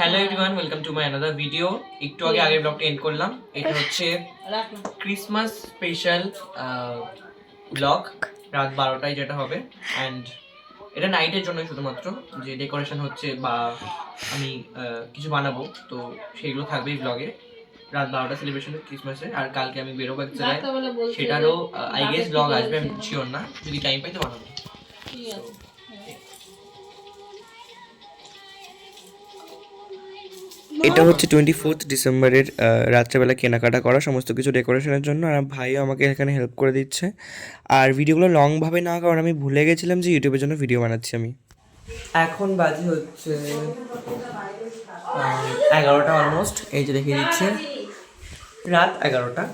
Hello everyone welcome to my another video একটু আগে আগের ব্লগটা এন্ড করলাম। এটা হচ্ছে ক্রিসমাস স্পেশাল ব্লগ রাত বারোটায় যেটা হবে। অ্যান্ড এটা নাইটের জন্য শুধুমাত্র। যে ডেকোরেশন হচ্ছে বা আমি কিছু বানাবো তো সেইগুলো থাকবে এই ব্লগে রাত বারোটা সেলিব্রেশন ক্রিসমাসে আর কালকে আমি বেরোবো এক জায়গায়। সেটারও আই গেস ব্লগ আসবে আমি শিওর না। যদি টাইম পাই তো বানাবো। এটা হচ্ছে টোয়েন্টি ফোর্থ ডিসেম্বরের রাত্রেবেলা কেনাকাটা করা, সমস্ত কিছু ডেকোরেশনের জন্য। আর ভাইও আমাকে এখানে হেল্প করে দিচ্ছে। আর ভিডিওগুলো লংভাবে না কারণ আমি ভুলে গেছিলাম যে ইউটিউবের জন্য ভিডিও বানাচ্ছি আমি। এখন বাজে হচ্ছে এগারোটা অলমোস্ট এই যে দেখিয়ে দিচ্ছে। রাত এগারোটা।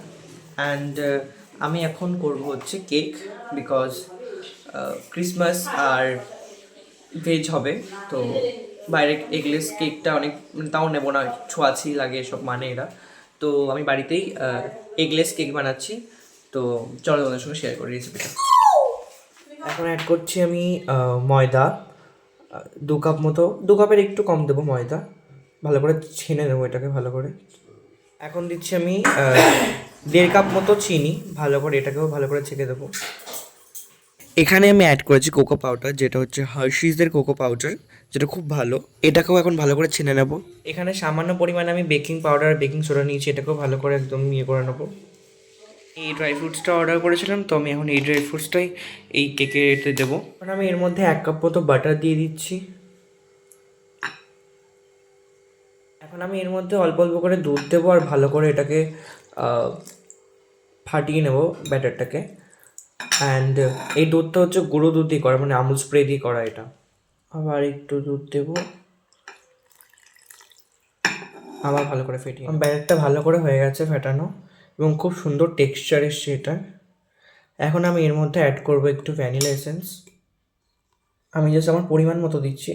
অ্যান্ড আমি এখন করব হচ্ছে কেক বিকজ ক্রিসমাস আর ভেজ হবে। তো বাইরে এগলেস কেকটা অনেক মানে তাও নেব না, ছোঁয়াছি লাগে সব মানে এরা। তো আমি বাড়িতেই এগলেস কেক বানাচ্ছি। তো চলো তোমাদের সঙ্গে শেয়ার করি রেসিপিটা এখন অ্যাড করছি আমি ময়দা। দু কাপ মতো, দু কাপের একটু কম দেবো ময়দা। ভালো করে ছেনে নেব এটাকে ভালো করে। এখন দিচ্ছি আমি দেড় কাপ মতো চিনি। ভালো করে এটাকেও ভালো করে ছেঁকে দেবো। এখানে আমি অ্যাড করেছি কোকো পাউডার যেটা হচ্ছে হার্শিসের কোকো পাউডার যেটা খুব ভালো। এটাকেও এখন ভালো করে ছেনে নেব। এখানে সামান্য পরিমাণে আমি বেকিং পাউডার আর বেকিং সোডা নিয়েছি, এটাকেও ভালো করে একদম ইয়ে করে নেব। এই ড্রাই ফ্রুটসটা অর্ডার করেছিলাম, তো আমি এখন এই ড্রাই ফ্রুটসটাই এই কেকে এতে দেবো। এখন আমি এর মধ্যে এক কাপ মতো বাটার দিয়ে দিচ্ছি। এখন আমি এর মধ্যে অল্প অল্প করে দুধ দেবো আর ভালো করে এটাকে ফাটিয়ে নেব ব্যাটারটাকে। অ্যান্ড এই দুধটা হচ্ছে গুঁড়ো দুধ দিয়ে করা মানে আমুল স্প্রে দিয়ে করা এটা। আবার একটু দুধ দেবো। আবার ভালো করে ফেটিয়ে ব্যাটারটা ভালো করে হয়ে গেছে ফেটানো, এবং খুব সুন্দর টেক্সচার এসছে এটা এখন আমি এর মধ্যে অ্যাড করব একটু ভ্যানিলা এসেন্স আমি জাস্ট আমার পরিমাণ মতো দিচ্ছি।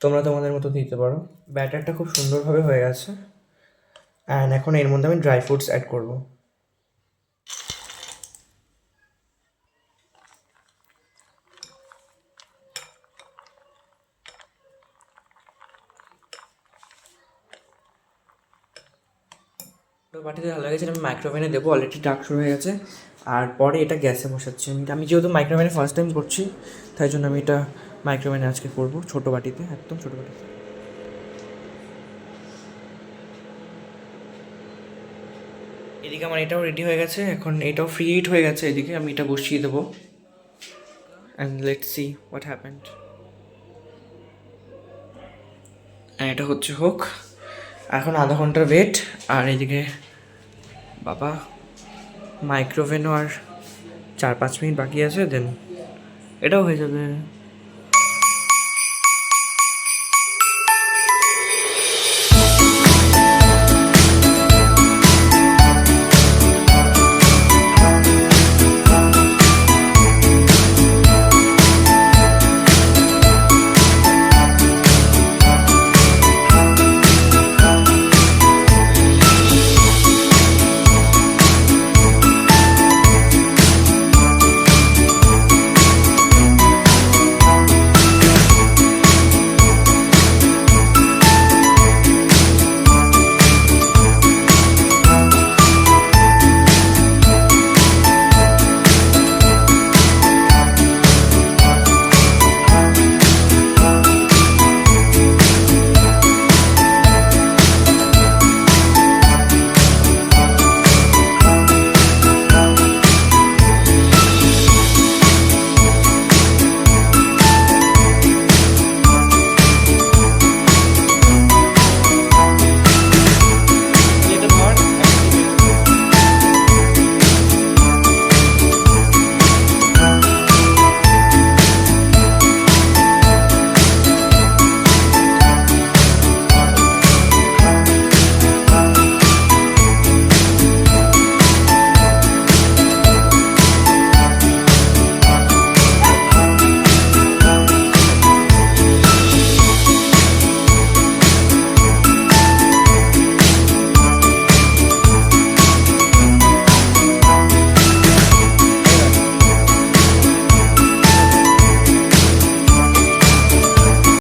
তোমরা তোমাদের মতো দিতে পারো। ব্যাটারটা খুব সুন্দরভাবে হয়ে গেছে। অ্যান্ড এখন এর মধ্যে আমি ড্রাই ফ্রুটস অ্যাড করব। বাটিতে ভালো গেছে আমি মাইক্রোওভেনে দেবো অলরেডি ডাক শুরু হয়ে গেছে। আর পরে এটা গ্যাসে বসাচ্ছি। আমি আমি যেহেতু মাইক্রোওভেনে ফার্স্ট টাইম করছি, তাই জন্য আমি এটা মাইক্রোওভেনে আজকে করব, ছোটো বাটিতে, একদম ছোটো বাটিতে। এদিকে আমার এটাও রেডি হয়ে গেছে, এখন এটাও ফ্রি হিট হয়ে গেছে, এদিকে আমি এটা বসিয়ে দেবো। And let see what happened এটা হচ্ছে হোক এখন আধা ঘণ্টার ওয়েট আর এদিকে বাবা মাইক্রোওভেনও আর চার পাঁচ মিনিট বাকি আছে দেন এটাও হয়ে যাবে।